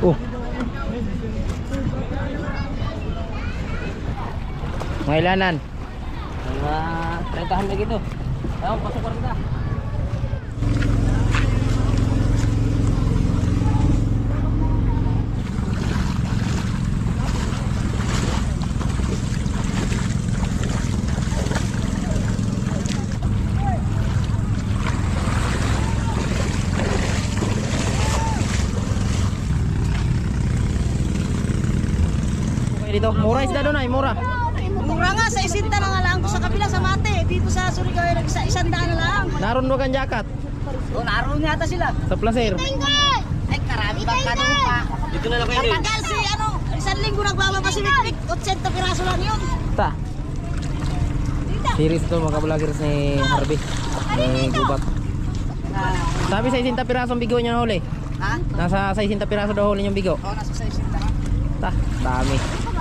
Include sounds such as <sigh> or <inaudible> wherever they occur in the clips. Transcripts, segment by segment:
Oh. Mga ilanan? Mga 30 lagi ito. Ayun, pasok 40. Dito. Mura isda doon ay, mura. Mura nga, sa isinta na nga lang ko sa kabila sa mate. Dito sa Surigao, ay sa isang daan na lang. Naroon mo kang jacket O, naroon yata sila. sa placer. Ay, karami bang ka doon pa. Dito na lang kayo. Matagal si, ano, isang linggo nagbababa si Mikmik. 80 piraso lang yun. Ta. Series to mga vloggers ni Harvey. Ni Gubat. Sabi sa 60 piraso ang bigo niya na huli. Ha? Nasa 60 piraso daw huli yung bigo. O, nasa sa isinta. Ta, dami.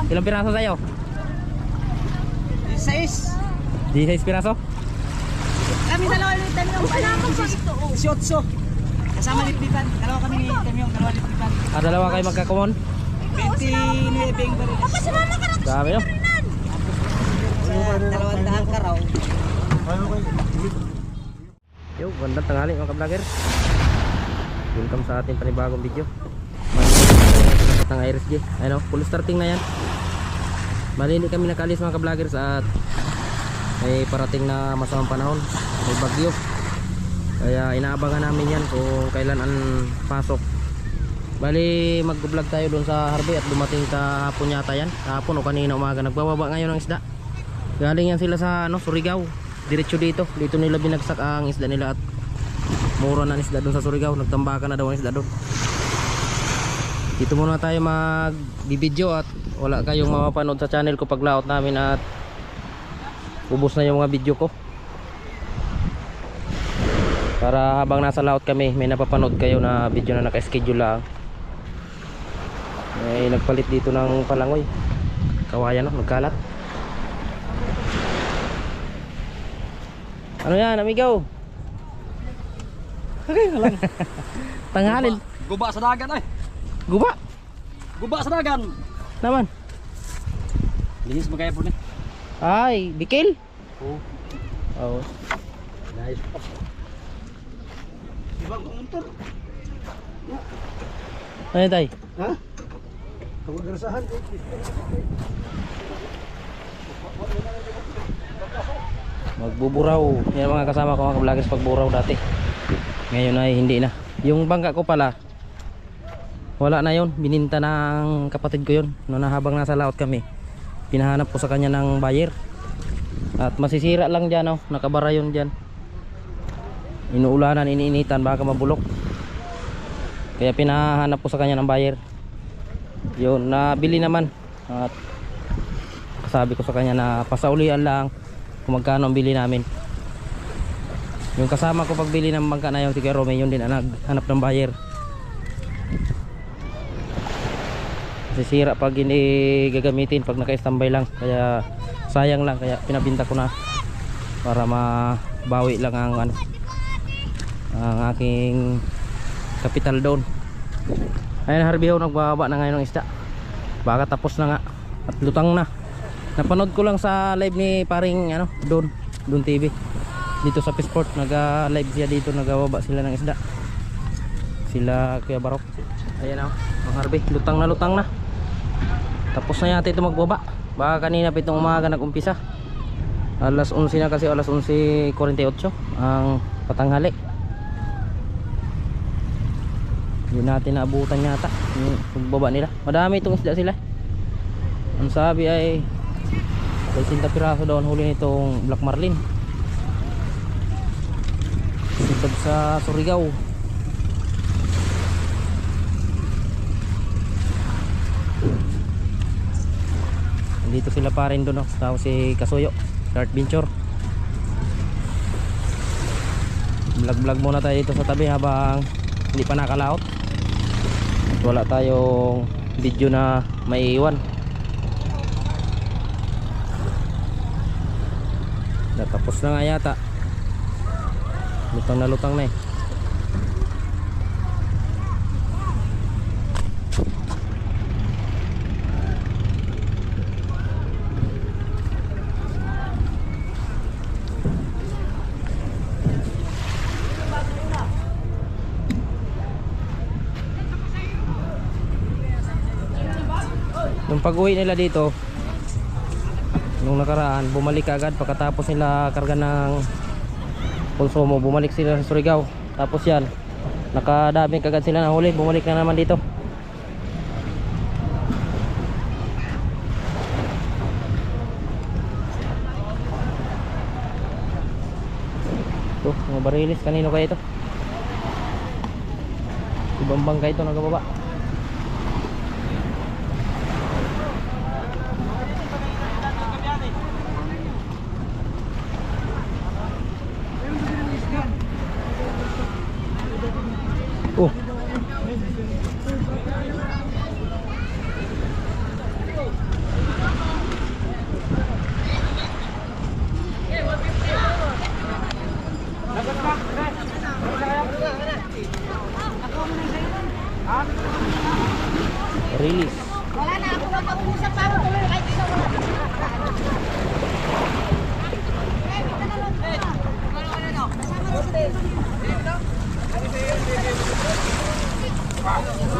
Ilang piraso sa'yo? 16. 16 piraso? Kami dalawa ni Temyong. Ano si 18. Kasama liplitan. Dalawa kami ni Temyong. Dalawa liplitan. Ah, dalawa kayo magkakumon? 29 pa rin. Dami no? Dalawang daan ka raw. Yo, gandang tanghali mga ka-vlogger. Welcome sa ating panibagong video. Ng Iris G. Ayun oh, full starting na yan. Bali hindi kami nakalis mga ka-vloggers at may parating na masamang panahon. May bagyo. Kaya inaabangan namin yan kung kailan ang pasok. Bali mag-vlog tayo doon sa Harvey at dumating kahapon yata yan. Kahapon o kanina umaga. Nagbababa ngayon ng isda. Galing yan sila sa ano, Surigao. Diretso dito. Dito nila binagsak ang isda nila at mura na isda doon sa Surigao. Nagtambakan na daw ang isda doon. Dito muna tayo mag-video at wala kayong mapapanood sa channel ko pag layout namin at ubos na yung mga video ko. Para habang nasa layout kami, may napapanood kayo na video na naka-schedule lang. May nagpalit dito ng palangoy. Kawayan no, nagkalat. Ano yan, amigo? <laughs> Tanghalil. Guba sa dagan ay. Guba. Guba sa dagan. Naman. Linis magaya po ni. Ay, bikil. Oo. Oo. Nice. Ibang kumuntor. Ano tay? Ha? Ako garasahan. Magbuburaw. Yan mga kasama ko mga vloggers pagburaw dati. Ngayon ay hindi na. Yung bangka ko pala, wala na yon Bininta ng kapatid ko yon Noon na habang nasa laot kami. Pinahanap ko sa kanya ng buyer. At masisira lang dyan oh. Nakabara yun dyan. Inuulanan, iniinitan, baka mabulok. Kaya pinahanap ko sa kanya ng buyer. Yun, nabili naman. At sabi ko sa kanya na pasaulian lang kung magkano ang bili namin yung kasama ko pagbili ng bangka na yung si Rome yun din ang naghanap ng buyer sisira pag hindi gagamitin pag naka-standby lang. Kaya sayang lang kaya pinabinta ko na para mabawi lang ang ano ang aking kapital doon ayun Harvey ho nagbababa na ngayon ng isda. Baka tapos na nga at lutang na. Napanood ko lang sa live ni paring ano doon doon TV dito sa Pisport naga live siya dito nagawaba sila ng isda. Sila Kuya Barok. Ayan o ang Harvey lutang na lutang na tapos na yata ito magbaba. Baka kanina pitong umaga nagumpisa. Alas 11 na kasi alas 11.48 ang patanghali. Hindi natin naabutan yata yung pagbaba nila. Madami itong isda sila. Ang sabi ay 60 piraso daw ang huli nitong Black Marlin. Sitag sa Surigao Dito sila pa rin doon no? Tapos si Kasuyo Start Venture Vlog vlog muna tayo dito sa tabi habang hindi pa nakalaot At wala tayong video na maiiwan Natapos na nga yata. Lutang na lutang na eh. Nung pag-uwi nila dito, nung nakaraan, bumalik agad pagkatapos nila karga ng konsumo, bumalik sila sa Surigao. Tapos yan, nakadami kagad sila na huli, bumalik na naman dito. Ito, mga barilis, kanino kaya ito? Ibang bangka ito nagababa.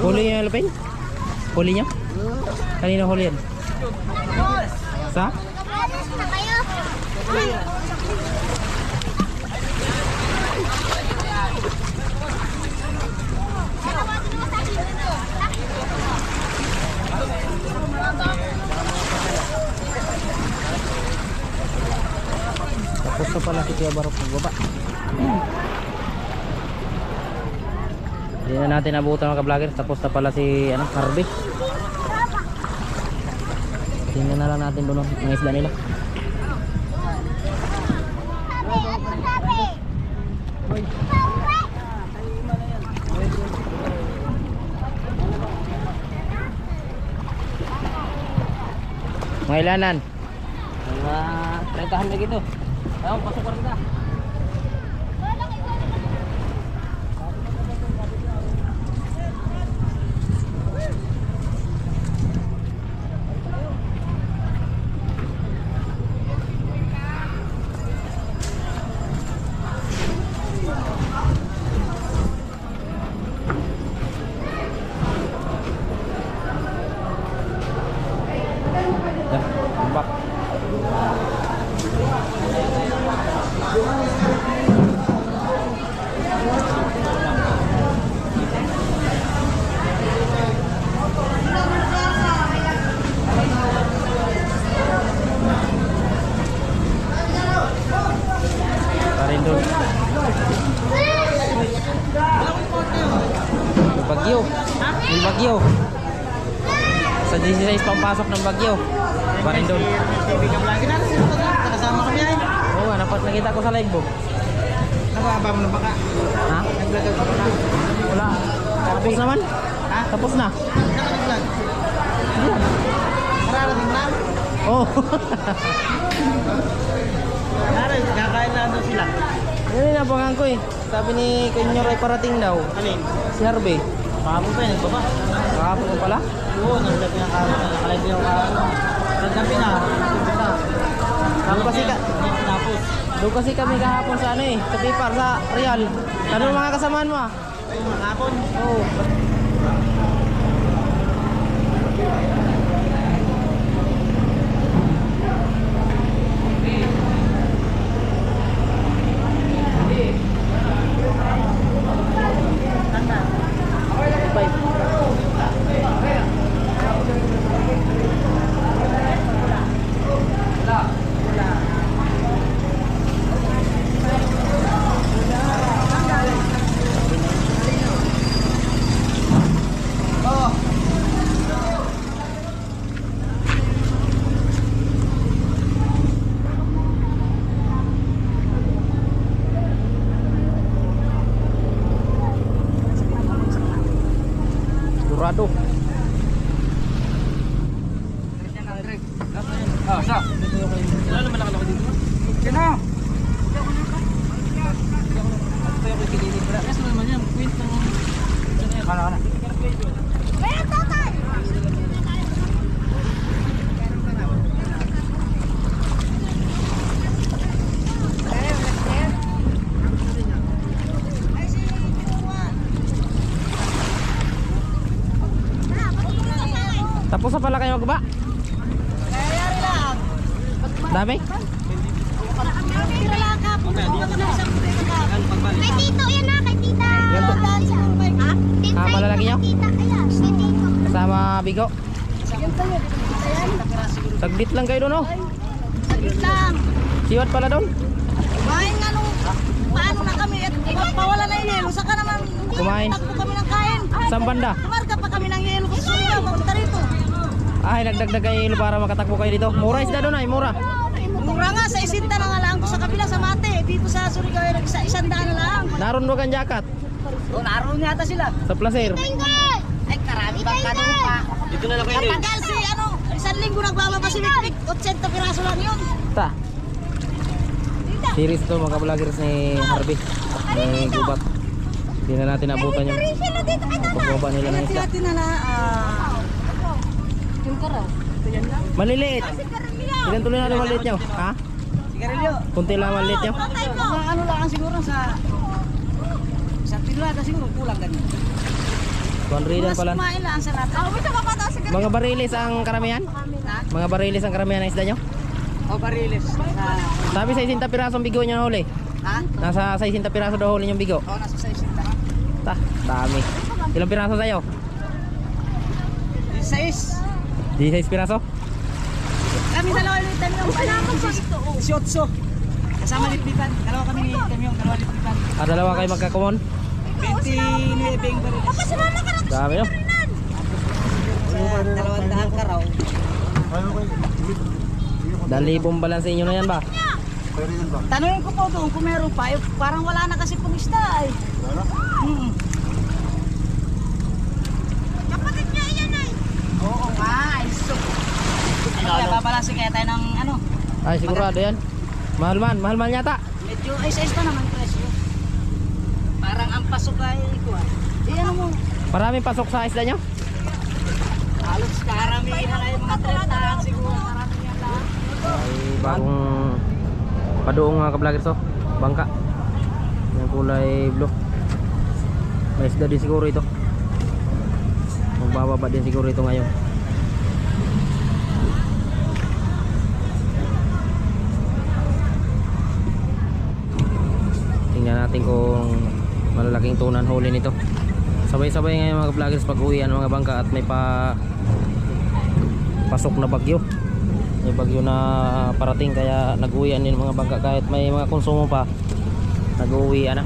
Huli niyo lupin? Huli niyo? Kanino huli yan? Sa? Tapos na pala si Kuya Barok magbaba. Hindi na natin abutan mga vloggers Tapos na pala si ano, Harvey. Tingnan na lang natin doon ang isda nila. Mga ilanan. Mga 30 lagi to. Ayun, pasok ko rin ka. Yan, tambak. Parin doon. May bagyo. May bagyo. Sa 16 pampasok ng bagyo. Parin doon. Kaibigan lagi na. Nakasama kami ay. Oo napat nakita ko sa live book. Nakababa mo na baka. Ha? Nag-vlog ako baka. Wala. Tapos naman? Ha? Tapos na? Naka-vlog. Yan. Mararating na. Oh. <laughs> Naray, kakain na doon sila. Yan yung nabangan ko eh. Sabi ni Kunyor ay parating daw. Alin? Si Harvey. Kahapon pa yun, nagbaba. Kahapon pala? Oo, na. Nakalive yung kahapon. Nagkampi na. Nagkampi na. Doon kasi, ka, doon kasi kami kahapon sa ano eh. Sa Pipar, sa Real. Ano mga kasamaan mo ah? Kahapon. Oo. Five. Ah, sa. Ilan naman nakalaki dito? Sino? Tayo ko kilili pala. Kasi naman yan, quint ng... Kala ka na. Meron total. Tapos na pala kayo magba? Kayari lang. Dami? Tira lang ka. Punta ko na isang tira ka. Kay Tito, yan na, kay Tita. Ah, malalaki Tito. Kasama bigo? Saglit lang kayo doon oh. Saglit lang. Siwat pala doon. Kumain nga nung paano na kami pawala na yung yelo. Saka naman Kumain. takbo kami ng kain. Saan banda? Kumarga pa kami ng yelo. Gusto nyo papunta rito. Ay, nagdagdag kayo para makatakbo kayo dito. Mura isda doon ay, mura. Mura nga sa isinta na nga lang ko sa kabila sa mate. Dito sa Surigao isa isang daan na lang. Naroon mo kang jacket O naroon yata sila. sa placer. Tinggal! Ay karami bang doon pa. Dito na lang kayo. Matagal si ano, isang linggo nagbababa si Mikmik. 80 piraso lang yun. Ta. Series to mga vloggers ni Harvey. May gubat. Hindi na natin abutan yung pagbaba nila ng isda. Hati-hati na na. ah, Yung karaw. Maliliit. Ilan tuloy natin maliit nyo? Ha? Sigarilyo. Kunti lang maliit nyo? Mga ano lang siguro sa sa tinulada siguro kulang ganyan. Mas pala. kumain lang sa lahat. Oh, sa Mga barilis ang karamihan? Ha? Mga barilis ang karamihan ng isda nyo? O bariles. Sa, Sabi sa 60 pirasong bigo nyo nahuli. ha? Nasa 60 piraso daw huli yung bigo. O, nasa sa isinta. Ta, dami. Ilang piraso sa'yo? 16. 16 piraso? Kami dalawa ni Temyong. Kaya 18. Kasama litbitan. Dalawa kami ni Temyong. Dalawa litbitan. Ah, dalawa kayo magkakumon? 29 bariles. Dami no? Sa dalawang daan karaw. Dalibong balanse inyo na yan ba? Tanungin ko po doon kung meron pa. Eh, parang wala na kasi pong isda eh. Wala? Hmm. Kapatid niya yan ay. Oo nga. Ay, so. Ano kaya babalansin kaya tayo ng ano? Ay, sigurado yan. Mahal man, mahal man yata. Medyo ay sa pa naman presyo. Parang ang pasok ay ko ah. Eh ano mo? Maraming pasok sa isda nyo? Halos karamihan ay mga 30 siguro. Marami yan lang. Ay, bagong padoong mga ka-vloggers to. Bangka. Yung kulay blue. May isda din siguro ito. Magbababa din siguro ito ngayon. Tingnan natin kung malalaking tunan huli nito. Sabay-sabay ngayon mga vloggers pag uwi ang mga bangka at may pa pasok na bagyo. May bagyo na parating kaya nag-uwian din mga bangka. Kahit may mga konsumo pa nag-uwian na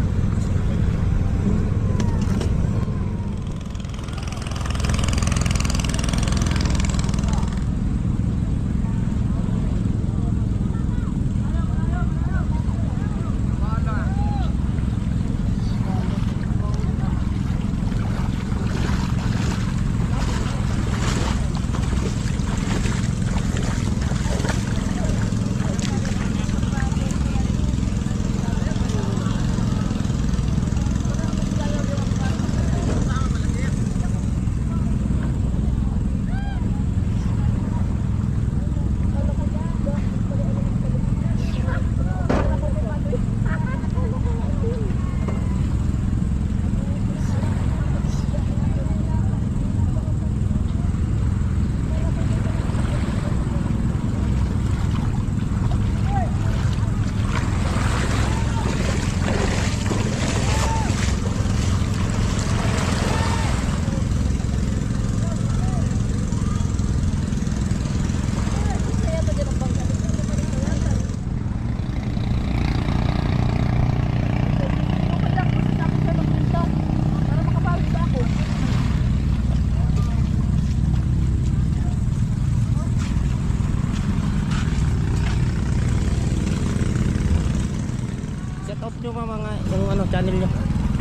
set out nyo pa mga yung ano channel nyo?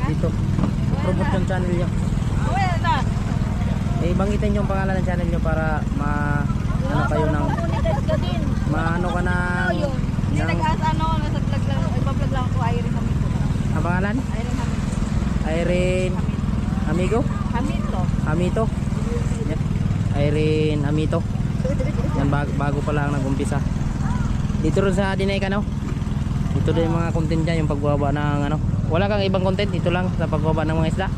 Dito. Promote yung channel nyo. Eh banggitin yung pangalan ng channel nyo para ma ano kayo ng maano ka na Hindi ng, nag-asa ano, nasa vlog lang, ipa-vlog lang ako, Irene Hamito. ang pangalan? Irene Hamito. Irene Amigo? Hamito. Amito Yan. Irene Amito yan bago, bago pa lang nag-umpisa. Dito rin sa Dinay ka no dito din mga content dyan yung pagbaba ng ano. Wala kang ibang content dito lang sa pagbaba ng mga isda